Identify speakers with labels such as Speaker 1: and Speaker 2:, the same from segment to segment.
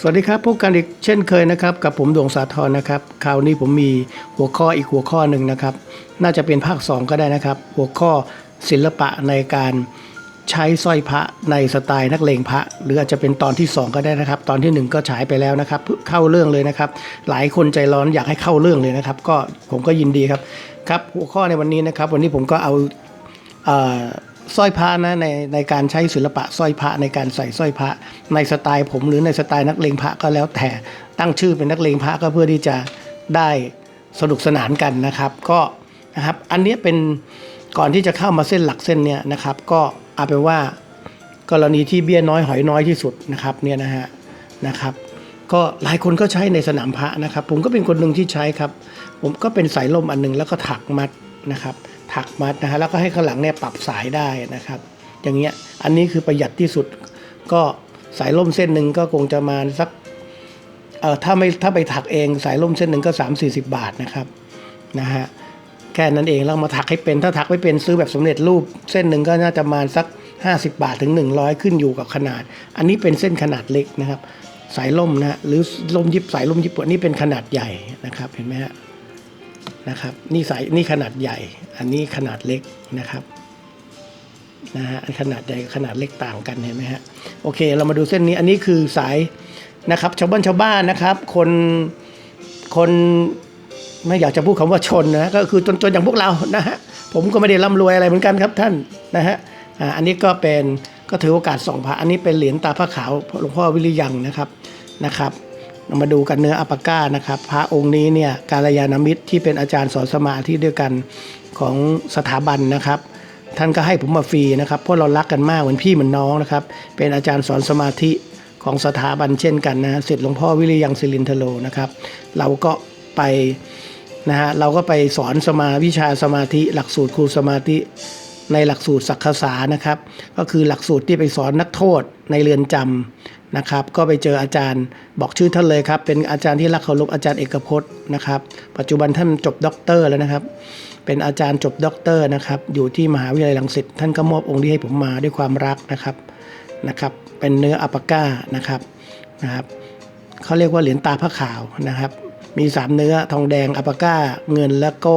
Speaker 1: สวัสดีครับพบกันอีกเช่นเคยนะครับ กับผมดวงสาธรนะครับคราวนี้ผมมีหัวข้ออีกหัวข้อหนึ่งนะครับ น่าจะเป็นภาค 2 ก็ได้นะครับ หัวข้อศิลปะในการใช้สร้อยพระในสไตล์นักเลงพระ หรืออาจจะเป็นตอนที่ 2 ก็ได้นะครับ ตอนทีหนึ่1 ก็ฉายไปแล้วนะครับ เข้าเรื่องเลยนะครับ หลายคนใจร้อนอยากให้เข้าเรื่องเลยนะครับ ก็ผมก็ยินดีครับครับ หัวข้อในวันนี้นะครับ วันนี้ผมก็เอาเสร้อยพระนะในในการใช้ศิลปะสร้อยพระในการใส่สร้อยพระในสไตล์ผมหรือในสไตล์นักเลงพระก็แล้วแต่ตั้งชื่อเป็นนักเลงพระก็เพื่อที่จะได้สนุกสนานกันนะครับ ก็นะครับอันนี้เป็นก่อนที่จะเข้ามาเส้นหลักเส้นเนี้ยนะครับ ก็เอาเป็นว่ากรณีที่เบี้ยน้อยหอยน้อยที่สุดนะครับเนี่ยนะฮะนะครับ ก็หลายคนก็ใช้ในสนามพระนะครับ ผมก็เป็นคนหนึ่งที่ใช้ครับ ผมก็เป็นสายลมอันหนึงแล้วก็ถักมัดนะครับ ถักมัดนะฮะแล้วก็ให้ข้างหลังเนี่ยปรับสายได้นะครับ อย่างเงี้ยอันนี้คือประหยัดที่สุด ก็สายล่มเส้นหนึ่งก็คงจะมาสักเอ่อถ้าไม่ถ้าไปถักเองสายล่มเส้นหนึ่งก็ 3 4 0 บาทนะครับนะฮะแค่นั้นเองแล้วมาถักให้เป็นถ้าถักไม่เป็นซื้อแบบสำเร็จรูป เส้นหนึ่งก็น่าจะมาสัก 50 บาทถึง 100 ขึ้นอยู่กับขนาด อันนี้เป็นเส้นขนาดเล็กนะครับ สายล่มนะหรือล่มยิบสายล่มยิบปวดนี่เป็นขนาดใหญ่นะครับเห็นไหมฮะ นะครับนี่สายนี่ขนาดใหญ่ อันนี้ขนาดเล็กนะครับนะฮะอันขนาดใหญ่กับขนาดเล็กต่างกันเห็นไหมฮะโอเค เรามาดูเส้นนี้อันนี้คือสายนะครับชาวบ้านชาวบ้านนะครับ คนคนไม่อยากจะพูดคำว่าชนนะก็คือจนจนอย่างพวกเรานะฮะผมก็ไม่ได้ร่ำรวยอะไรเหมือนกันครับท่านนะฮะอันนี้ก็เป็นก็ถือโอกาสส่องพระอันนี้เป็นเหรียญตาพระขาวหลวงพ่อวิริยังนะครับนะครับ เรามาดูกันเนื้ออัปาก้านะครับ พระองค์นี้เนี่ยกาลยานามิตรที่เป็นอาจารย์สอนสมาธิด้วยกันของสถาบันนะครับ ท่านก็ให้ผมมาฟรีนะครับเพราะเรารักกันมากเหมือนพี่เหมือนน้องนะครับ เป็นอาจารย์สอนสมาธิของสถาบันเช่นกันนะเสร็จหลวงพ่อวิริยังศิรินทโลนะครับ เราก็ไปนะฮะเราก็ไปสอนสมาวิชาสมาธิ หลักสูตรครูสมาธิในหลักสูตรศักษานะครับ ก็คือหลักสูตรที่ไปสอนนักโทษในเรือนจำ นะครับ ก็ไปเจออาจารย์บอกชื่อท่านเลยครับ เป็นอาจารย์ที่รักเคารพอาจารย์เอกพจน์นะครับ ปัจจุบันท่านจบด็อกเตอร์แล้วนะครับ เป็นอาจารย์จบด็อกเตอร์นะครับ อยู่ที่มหาวิทยาลัยรังสิต ท่านก็มอบองค์นี้ให้ผมมาด้วยความรักนะครับ นะครับ เป็นเนื้ออัปปาก้านะครับ นะครับเขาเรียกว่าเหรียญตาพระขาวนะครับ มีสามเนื้อทองแดงอัปปาก้า เงินแล้วก็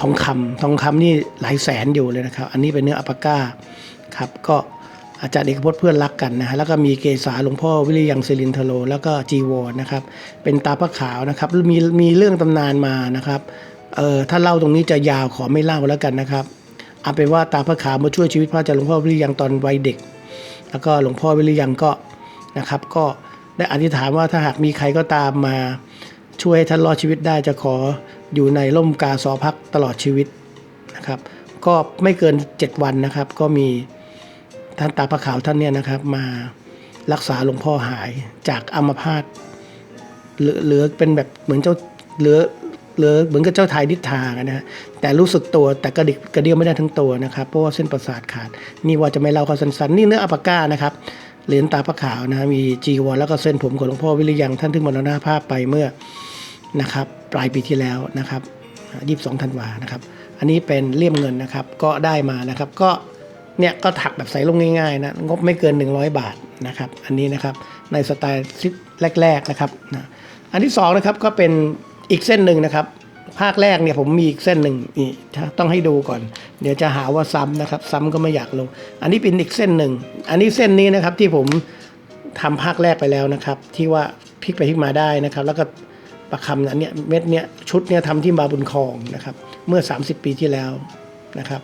Speaker 1: ทองคำทองคำนี่หลายแสนอยู่เลยนะครับ อันนี้เป็นเนื้ออัปปาก้าครับ ก็ อาจารย์เอกพจน์เพื่อนรักกันนะฮะแล้วก็มีเกษาหลวงพ่อวิริยังศิรินทโลแล้วก็จีวรนะครับ เป็นตาพระขาวนะครับมีมีเรื่องตำนานมานะครับเออถ้าเล่าตรงนี้จะยาวขอไม่เล่าแล้วกันนะครับเอาเป็นว่าตาพระขาวมาช่วยชีวิตพระอาจารย์หลวงพ่อวิริยังตอนวัยเด็ก แล้วก็หลวงพ่อวิริยังก็นะครับ ก็ได้อธิษฐานว่าถ้าหากมีใครก็ตามมาช่วยให้ท่านรอดชีวิตได้จะขออยู่ในร่มกาสอพักตลอดชีวิตนะครับ ก็ไม่เกิน 7 วันนะครับ ก็มี ท่านตาพระขาวท่านเนี่ยนะครับ มารักษาหลวงพ่อหายจากอัมพาตเหลือเหลือเป็นแบบเหมือนเจ้าเหลือเหลือเหมือนกับเจ้าทายนิทาอะนะฮะแต่รู้สึกตัวแต่กระดิกกระเดี่ยวไม่ได้ทั้งตัวนะครับ เพราะว่าเส้นประสาทขาด นี่ว่าจะไม่เล่าเขาสั้นๆนี่เนื้ออัปปาก้านะครับเหรียญตาพระขาวนะมีจีวรแล้วก็เส้นผมของหลวงพ่อวิริยังท่านที่มรณภาพไปเมื่อนะครับ ปลายปีที่แล้วนะครับยี่สิบสองธันวานะครับ อันนี้เป็นเลี่ยมเงินนะครับ ก็ได้มานะครับ ก็ เนี่ยก็ถักแบบใส่ลงง่ายๆนะงบไม่เกิน 100 บาทนะครับอันนี้นะครับในสไตล์ซิปแรกๆนะครับนะอันที่สองนะครับก็เป็นอีกเส้นหนึ่งนะครับ ภาคแรกเนี่ยผมมีอีกเส้นหนึ่งนี่ต้องให้ดูก่อน เดี๋ยวจะหาว่าซ้ำนะครับ ซ้ำก็ไม่อยากลง อันนี้เป็นอีกเส้นหนึ่งอันนี้เส้นนี้นะครับที่ผมทำภาคแรกไปแล้วนะครับ ที่ว่าพลิกไปพลิกมาได้นะครับ แล้วก็ประคำอันเนี้ยเม็ดเนี้ยชุดเนี้ยทำที่มาบุญคลองนะครับ เมื่อ 30 ปีที่แล้วนะครับ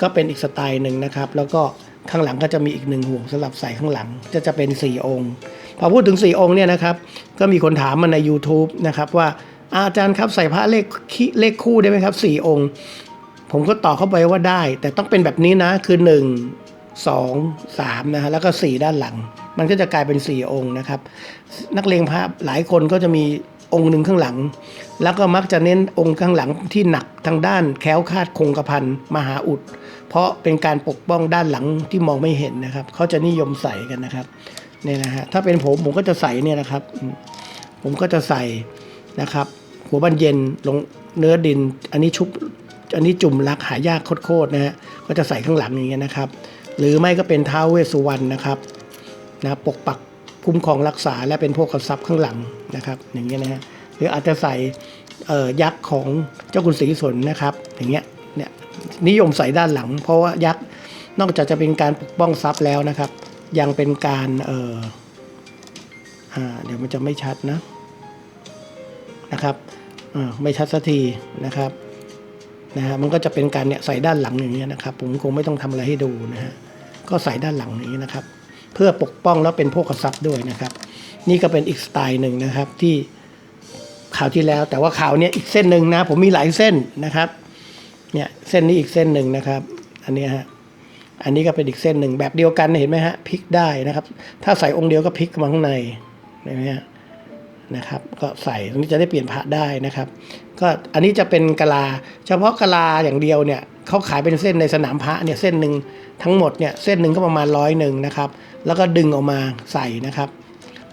Speaker 1: ก็เป็นอีกสไตล์หนึ่งนะครับ แล้วก็ข้างหลังก็จะมีอีกหนึ่งห่วงสำหรับใส่ข้างหลังจะจะเป็นสี่องค์ พอพูดถึงสี่องค์เนี่ยนะครับ ก็มีคนถามมาใน YouTube นะครับว่าอาจารย์ครับใส่พระเลขเลขคู่ได้ไหมครับสี่องค์ ผมก็ตอบเข้าไปว่าได้ แต่ต้องเป็นแบบนี้นะคือหนึ่งสองสามนะฮะแล้วก็สี่ด้านหลัง มันก็จะกลายเป็นสี่องค์นะครับ นักเลงพระหลายคนก็จะมีองค์หนึ่งข้างหลัง แล้วก็มักจะเน้นองค์ข้างหลังที่หนักทางด้านแคล้วคาดคงกระพันมหาอุด เพราะเป็นการปกป้องด้านหลังที่มองไม่เห็นนะครับเขาจะนิยมใส่กันนะครับเนี่ยนะฮะถ้าเป็นผมผมก็จะใส่เนี่ยนะครับ ผมก็จะใส่นะครับ หัวบันเย็นลงเนื้อดิน อันนี้ชุบอันนี้จุ่มรักหายากโคตรๆนะฮะก็จะใส่ข้างหลังอย่างเงี้ยนะครับ หรือไม่ก็เป็นท้าวเวสุวรรณนะครับนะปกปักคุ้มครองรักษาและเป็นพวกกระซับข้างหลังนะครับ อย่างเงี้ยนะฮะหรืออาจจะใส่ยักษ์ของเจ้าคุณศรีสนนะครับ อย่างเงี้ยเนี่ย นิยมใส่ด้านหลัง เพราะว่ายักษ์นอกจากจะเป็นการปกป้องทรัพย์แล้วนะครับ ยังเป็นการเอออ่าเดี๋ยวมันจะไม่ชัดนะนะครับอ่าไม่ชัดสักทีนะครับนะฮะมันก็จะเป็นการเนี่ยใส่ด้านหลังอย่างเงี้ยนะครับ ผมคงไม่ต้องทำอะไรให้ดูนะฮะก็ใส่ด้านหลังอย่างนี้นะครับ เพื่อปกป้องแล้วเป็นโภคทรัพย์ด้วยนะครับ นี่ก็เป็นอีกสไตล์หนึ่งนะครับที่ข่าวที่แล้ว แต่ว่าข่าวเนี้ยอีกเส้นหนึ่งนะ ผมมีหลายเส้นนะครับ เนี่ยเส้นนี้อีกเส้นหนึ่งนะครับ อันนี้ฮะอันนี้ก็เป็นอีกเส้นหนึ่งแบบเดียวกันเห็นไหมฮะพลิกได้นะครับ ถ้าใส่องค์เดียวก็พลิกมาข้างในเห็นไหมฮะนะครับ ก็ใส่ตรงนี้จะได้เปลี่ยนพระได้นะครับ ก็อันนี้จะเป็นกะลา เฉพาะกะลาอย่างเดียวเนี่ยเขาขายเป็นเส้นในสนามพระเนี่ยเส้นหนึ่งทั้งหมดเนี่ยเส้นหนึ่งก็ประมาณร้อยหนึ่งนะครับ แล้วก็ดึงออกมาใส่นะครับ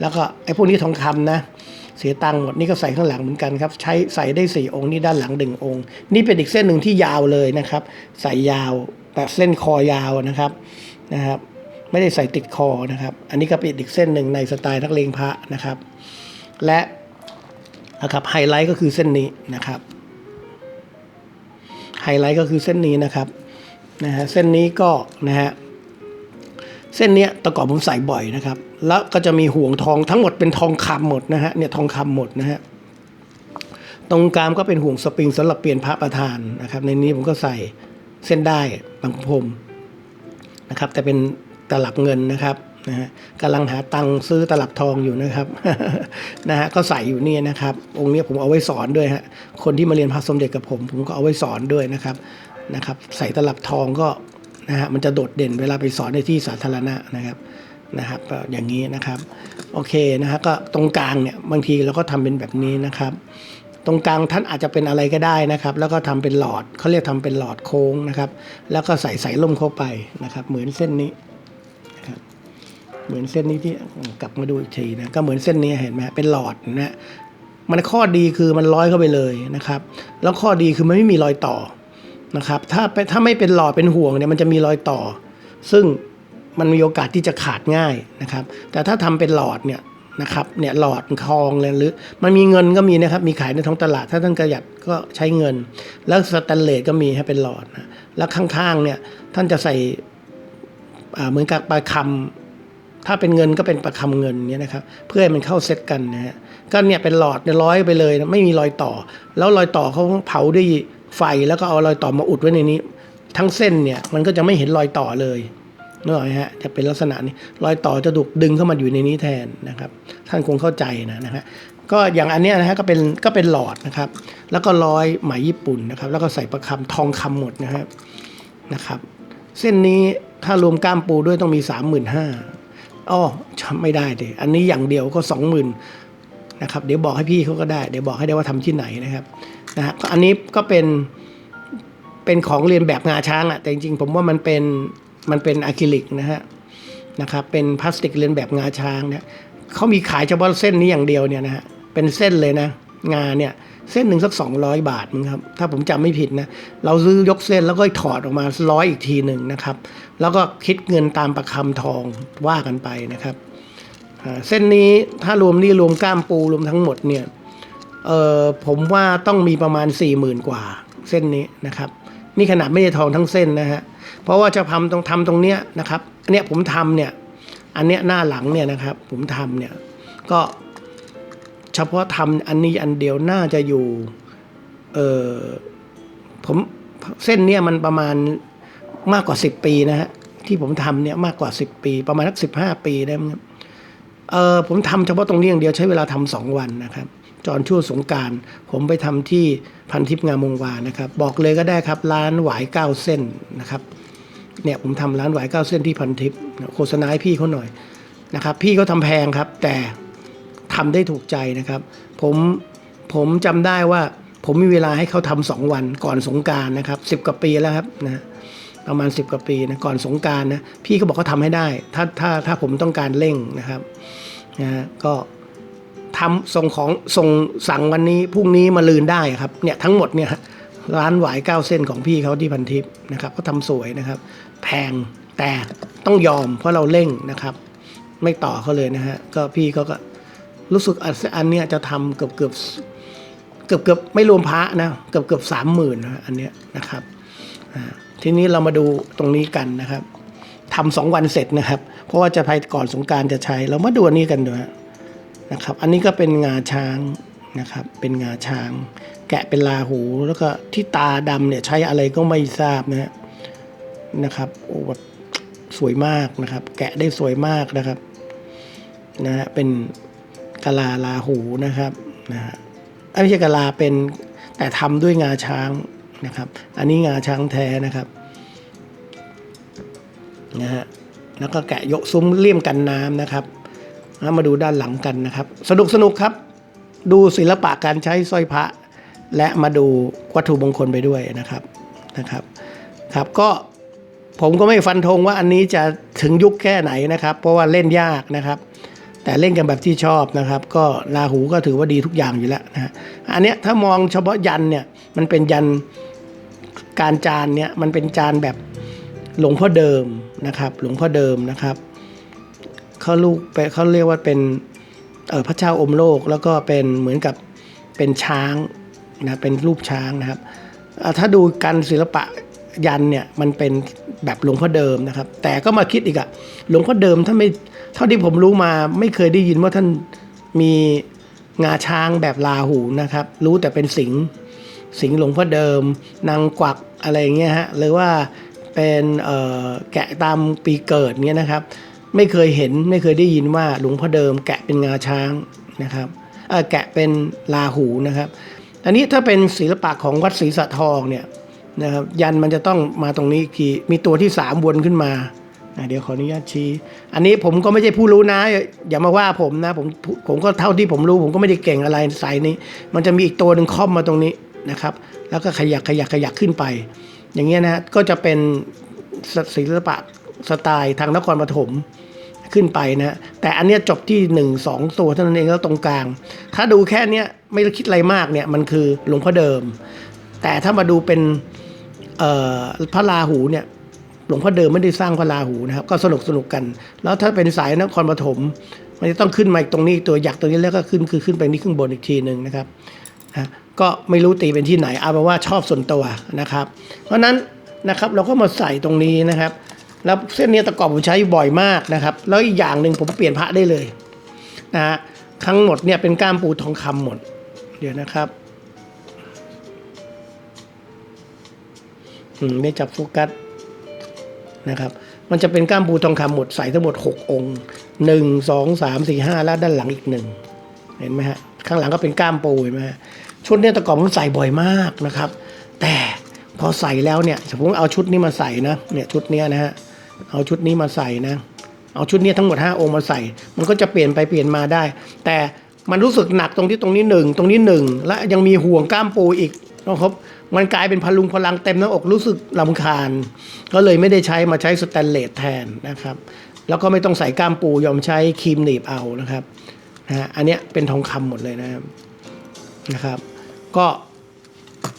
Speaker 1: แล้วก็ไอ้พวกนี้ทองคำนะ สียตังค์หมดนี่ก็ใส่ข้างหลังเหมือนกันครับ ใช้ใส่ได้สี่องค์นี่ด้านหลังดึงองค์ นี่เป็นอีกเส้นหนึ่งที่ยาวเลยนะครับ ใส่ยาวแบบเส้นคอยาวนะครับนะครับ ไม่ได้ใส่ติดคอนะครับ อันนี้ก็เป็นอีกเส้นหนึ่งในสไตล์นักเลงพระนะครับ และนะครับไฮไลท์ก็คือเส้นนี้นะครับไฮไลท์ก็คือเส้นนี้นะครับนะฮะเส้นนี้ก็นะฮะเส้นเนี้ยตะกอนผมใส่บ่อยนะครับ แล้วก็จะมีห่วงทองทั้งหมดเป็นทองคำหมดนะฮะเนี่ยทองคำหมดนะฮะตรงกลางก็เป็นห่วงสปริงสำหรับเปลี่ยนพระประธานนะครับ ในนี้ผมก็ใส่เส้นได้บางพรมนะครับ แต่เป็นตลับเงินนะครับนะฮะกำลังหาตังซื้อตลับทองอยู่นะครับนะฮะก็ใส่อยู่นี่นะครับ องค์นี้ผมเอาไว้สอนด้วยฮะคนที่มาเรียนพระสมเด็จกับผม ผมก็เอาไว้สอนด้วยนะครับนะครับ ใส่ตลับทองก็นะฮะมันจะโดดเด่นเวลาไปสอนในที่สาธารณะนะครับ นะครับก็อย่างนี้นะครับ โอเคนะฮะก็ตรงกลางเนี่ยบางทีเราก็ทำเป็นแบบนี้นะครับ ตรงกลางท่านอาจจะเป็นอะไรก็ได้นะครับ แล้วก็ทำเป็นหลอดเขาเรียกทำเป็นหลอดโค้งนะครับ แล้วก็ใส่สายลมเข้าไปนะครับ เหมือนเส้นนี้เหมือนเส้นนี้ที่กลับมาดูอีกทีนะก็เหมือนเส้นนี้เห็นไหมเป็นหลอดนะฮะมันข้อดีคือมันร้อยเข้าไปเลยนะครับ แล้วข้อดีคือมันไม่มีรอยต่อนะครับ ถ้าไปถ้าไม่เป็นหลอดเป็นห่วงเนี่ยมันจะมีรอยต่อ ซึ่ง มันมีโอกาสที่จะขาดง่ายนะครับ แต่ถ้าทำเป็นหลอดเนี่ยนะครับเนี่ยหลอดคลองเลยหรือมันมีเงินก็มีนะครับ มีขายในท้องตลาด ถ้าท่านประหยัดก็ใช้เงิน แล้วสแตนเลสก็มีให้เป็นหลอดนะแล้วข้างๆเนี่ยท่านจะใส่เหมือนกับปลายคำถ้าเป็นเงินก็เป็นประคำเงินเนี่ยนะครับ เพื่อให้มันเข้าเซตกันนะฮะก็เนี่ยเป็นหลอดเนี่ยร้อยไปเลยไม่มีรอยต่อ แล้วรอยต่อเขาเผาด้วยไฟแล้วก็เอารอยต่อมาอุดไว้ในนี้ ทั้งเส้นเนี่ยมันก็จะไม่เห็นรอยต่อเลย นึกออกไหมฮะจะเป็นลักษณะนี้รอยต่อจะถูกดึงเข้ามาอยู่ในนี้แทนนะครับ ท่านคงเข้าใจนะนะฮะก็อย่างอันเนี้ยนะฮะก็เป็นก็เป็นหลอดนะครับ แล้วก็ร้อยไหมญี่ปุ่นนะครับ แล้วก็ใส่ประคำทองคำหมดนะครับนะครับ เส้นนี้ถ้ารวมก้ามปูด้วยต้องมีสามหมื่นห้าอ๋อจำไม่ได้ดิอันนี้อย่างเดียวก็สองหมื่นนะครับเดี๋ยวบอกให้พี่เขาก็ได้เดี๋ยวบอกให้ได้ว่าทำที่ไหนนะครับนะฮะอันนี้ก็เป็นเป็นของเรียนแบบงาช้างอะแต่จริงๆผมว่ามันเป็น มันเป็นอะคริลิกนะฮะนะครับเป็นพลาสติกเรียนแบบงาช้างเนี่ยเขามีขายเฉพาะเส้นนี้อย่างเดียวเนี่ยนะฮะเป็นเส้นเลยนะ งาเนี่ยเส้นหนึ่งสักสองร้อยบาทมั้งครับถ้าผมจำไม่ผิดนะเราซื้อยกเส้นแล้วก็ถอดออกมาร้อยอีกทีหนึ่งนะครับ แล้วก็คิดเงินตามประคำทองว่ากันไปนะครับเส้นนี้ถ้ารวมนี่รวมก้ามปูรวมทั้งหมดเนี่ยเออผมว่าต้องมีประมาณ4ี่หมื่นกว่าเส้นนี้นะครับ นี่ขนาดไม่ได้ทองทั้งเส้นนะฮะ เพราะว่าจะทำตรงทำตรงเนี้ยนะครับอันเนี้ยผมทำเนี่ยอันเนี้ยหน้าหลังเนี่ยนะครับ ผมทำเนี่ยก็เฉพาะทำอันนี้อันเดียวน่าจะอยู่เออผมเส้นเนี่ยมันประมาณมากกว่าสิบปีนะฮะที่ผมทำเนี่ยมากกว่าสิบปี ประมาณสักสิบห้าปีได้มั้งเออผมทำเฉพาะตรงนี้อย่างเดียวใช้เวลาทำสองวันนะครับจอนช่วงสงการผมไปทำที่พันทิพย์งามวงวานนะครับ บอกเลยก็ได้ครับ ร้านหวายเก้าเส้นนะครับ เนี่ยผมทำร้านหวายเก้าเส้นที่พันทิพย์โฆษณาให้พี่เขาหน่อยนะครับพี่เขาทำแพงครับ แต่ทำได้ถูกใจนะครับ ผมผมจำได้ว่าผมมีเวลาให้เขาทำสองวันก่อนสงการนะครับสิบกว่าปีแล้วครับนะประมาณสิบกว่าปีนะก่อนสงการนะพี่เขาบอกเขาทำให้ได้ ถ้าถ้าถ้าผมต้องการเร่งนะครับนะฮะก็ทำส่งของส่งสั่งวันนี้พรุ่งนี้มาลืนได้ครับเนี่ยทั้งหมดเนี่ย ร้านหวายเก้าเส้นของพี่เขาที่พันทิพย์นะครับก็ทำสวยนะครับ แพงแต่ต้องยอมเพราะเราเร่งนะครับ ไม่ต่อเขาเลยนะฮะก็พี่เขาก็รู้สึกอันนเนี้ยจะทำเกือบเกือบเกือบเกือบไม่รวมพระนะเกือบเกือบสามหมื่นนะอันเนี้ยนะครับทีนี้เรามาดูตรงนี้กันนะครับทำสองวันเสร็จนะครับ เพราะว่าจะไปก่อนสงการจะใช้เรามาดูอันนี้กันดูนะครับ อันนี้ก็เป็นงาช้างนะครับ เป็นงาช้าง กะเป็นลาหู แล้วก็ที่ตาดำเนี่ยใช้อะไรก็ไม่ทราบนะฮะนะครับโอ้แบบสวยมากนะครับ แกะได้สวยมากนะครับนะฮะเป็นกะลาลาหูนะครับนะฮะอ้ยไม่ใช่กะลาเป็นแต่ทำด้วยงาช้างนะครับ อันนี้งาช้างแท้นะครับนะฮะแล้วก็แกะยกซุ้มเลี่ยมกันน้ำนะครับมาดูด้านหลังกันนะครับ สนุกสนุกครับ ดูศิลปะการใช้สร้อยพระ และมาดูวัตถุมงคลไปด้วยนะครับนะครับครับก็ผมก็ไม่ฟันธงว่าอันนี้จะถึงยุคแค่ไหนนะครับ เพราะว่าเล่นยากนะครับ แต่เล่นกันแบบที่ชอบนะครับ ก็ราหูก็ถือว่าดีทุกอย่างอยู่แล้วนะฮะอันเนี้ยถ้ามองเฉพาะยันเนี่ยมันเป็นยันการจานเนี่ยมันเป็นจานแบบหลวงพ่อเดิมนะครับ หลวงพ่อเดิมนะครับเขาลูกไปเขาเรียกว่าเป็นเออพระเจ้าอมโลกแล้วก็เป็นเหมือนกับเป็นช้าง นะเป็นรูปช้างนะครับ ถ้าดูการศิลปะยันเนี่ยมันเป็นแบบหลวงพ่อเดิมนะครับ แต่ก็มาคิดอีกอะหลวงพ่อเดิมถ้านไม่เท่าที่ผมรู้มาไม่เคยได้ยินว่าท่านมีงาช้างแบบลาหูนะครับ รู้แต่เป็นสิงสิงหลวงพ่อเดิม นางกวักอะไรอย่างเงี้ยฮะหรือว่าเป็นแกะตามปีเกิดเงี้ยนะครับ ไม่เคยเห็นไม่เคยได้ยินว่าหลวงพ่อเดิม แกะเป็นงาช้างนะครับแกะเป็นลาหูนะครับ อันนี้ถ้าเป็นศิลปะของวัดศรีสะทองเนี่ยนะครับยันมันจะต้องมาตรงนี้อีกทีมีตัวที่สามวนขึ้นมาเดี๋ยวขออนุญาตชี้ อันนี้ผมก็ไม่ใช่ผู้รู้นะ อย่ามาว่าผมนะผมผมก็เท่าที่ผมรู้ ผมก็ไม่ได้เก่งอะไรสายนี้ มันจะมีอีกตัวหนึ่งค่อมมาตรงนี้นะครับ แล้วก็ขยักขยักขยักขึ้นไป อย่างเงี้ยนะก็จะเป็นศิลปะสไตล์ทางนครปฐมขึ้นไปนะ แต่อันเนี้ยจบที่หนึ่งสองตัวเท่านั้นเองแล้วตรงกลาง ถ้าดูแค่เนี้ย ไม่ต้องคิดอะไรมากเนี่ยมันคือหลวงพ่อเดิม แต่ถ้ามาดูเป็นพระราหูเนี่ยหลวงพ่อเดิมไม่ได้สร้างพระราหูนะครับ ก็สนุกสนุกกัน แล้วถ้าเป็นสายนครปฐมมันจะต้องขึ้นมาอีกตรงนี้ตัวหยักตรงนี้แล้วก็ขึ้นคือขึ้นไปนี่ข้างบนอีกทีหนึ่งนะครับนะก็ไม่รู้ตีเป็นที่ไหนเอาเป็นว่าชอบส่วนตัวนะครับ เพราะนั้นนะครับเราก็มาใส่ตรงนี้นะครับ แล้วเส้นนี้ตะกอบผมใช้บ่อยมากนะครับ แล้วอีกอย่างหนึ่งผมเปลี่ยนพระได้เลยนะฮะทั้งหมดเนี่ยเป็นก้ามปูทองคำหมด เดี๋ยวนะครับอืมไม่จับโฟกัสนะครับ มันจะเป็นก้ามปูทองคำหมดใส่ทั้งหมด 6 องค์หนึ่งสองสามสี่ห้าแล้วด้านหลังอีกหนึ่งเห็นไหมฮะข้างหลังก็เป็นก้ามปูเห็นไหมฮะชุดเนี้ยตะกอบผมใส่บ่อยมากนะครับ แต่พอใส่แล้วเนี่ยสมมติเอาชุดนี้มาใส่นะเนี่ยชุดเนี้ยนะฮะเอาชุดนี้มาใส่นะ เอาชุดนี้ทั้งหมด 5 องค์มาใส่ มันก็จะเปลี่ยนไปเปลี่ยนมาได้ แต่ มันรู้สึกหนักตรงที่ตรงนี้หนึ่งตรงนี้หนึ่งและยังมีห่วงกล้ามปูอีกนะครับมันกลายเป็นพลุงพลังเต็มหน้าอกรู้สึกลำคาญ ก็เลยไม่ได้ใช้มาใช้สแตนเลสแทนนะครับ แล้วก็ไม่ต้องใส่กล้ามปูยอมใช้ครีมหนีบเอานะครับนะฮะอันเนี้ยเป็นทองคำหมดเลยนะครับนะครับ ก็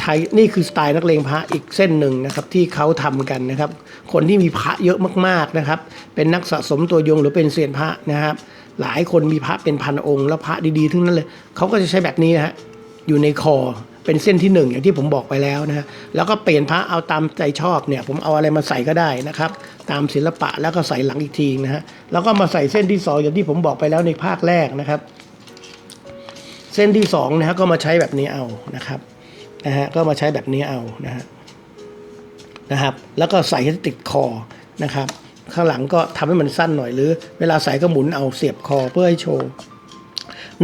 Speaker 1: ไทยนี่คือสไตล์นักเลงพระอีกเส้นหนึ่งนะครับ ที่เขาทำกันนะครับ คนที่มีพระเยอะมากๆนะครับ เป็นนักสะสมตัวยงหรือเป็นเซียนพระนะครับ หลายคนมีพระเป็นพันองค์ แล้วพระดีๆทั้งนั้นเลยเขาก็จะใช้แบบนี้ฮะอยู่ในคอเป็นเส้นที่หนึ่งอย่างที่ผมบอกไปแล้วนะฮะแล้วก็เปลี่ยนพระเอาตามใจชอบเนี่ย ผมเอาอะไรมาใส่ก็ได้นะครับ ตามศิลปะแล้วก็ใส่หลังอีกทีนะฮะแล้วก็มาใส่เส้นที่สองอย่างที่ผมบอกไปแล้วในภาคแรกนะครับ เส้นที่สองนะฮะก็มาใช้แบบนี้เอานะครับนะฮะก็มาใช้แบบนี้เอานะฮะนะครับ แล้วก็ใส่ให้ติดคอนะครับ ข้างหลังก็ทำให้มันสั้นหน่อยหรือ เวลาใส่ก็หมุนเอาเสียบคอเพื่อให้โชว์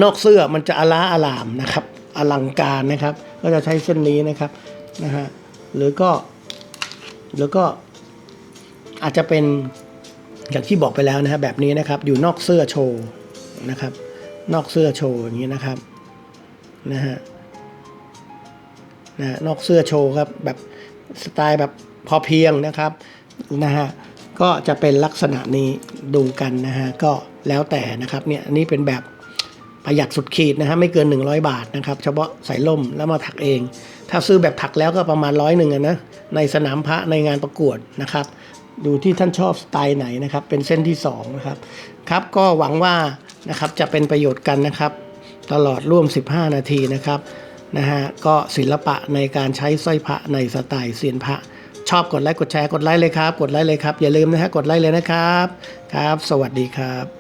Speaker 1: นอกเสื้อมันจะอล้าอลามนะครับ อลังการนะครับ ก็จะใช้เส้นนี้นะครับนะฮะหรือก็หรือก็อาจจะเป็นอย่างที่บอกไปแล้วนะฮะแบบนี้นะครับ อยู่นอกเสื้อโชว์นะครับ นอกเสื้อโชว์อย่างนี้นะครับนะฮะนะนอกเสื้อโชว์ครับแบบสไตล์แบบพอเพียงนะครับนะฮะ ก็จะเป็นลักษณะนี้ดูกันนะฮะก็แล้วแต่นะครับเนี่ยนนี้เป็นแบบประหยัดสุดขีดนะฮะไม่เกิน 100 บาทนะครับเฉพาะใส่ล่มแล้วมาถักเอง ถ้าซื้อแบบถักแล้วก็ประมาณร้อยหนึ่งนะในสนามพระในงานประกวดนะครับ ดูที่ท่านชอบสไตล์ไหนนะครับ เป็นเส้นที่สองนะครับครับก็หวังว่านะครับจะเป็นประโยชน์กันนะครับ ตลอดร่วม 15 นาทีนะครับนะฮะก็ศิลปะในการใช้สร้อยพระในสไตล์เซียนพระ ชอบกดไลค์กดแชร์กดไลค์เลยครับ กดไลค์เลยครับ อย่าลืมนะฮะกดไลค์เลยนะครับครับ สวัสดีครับ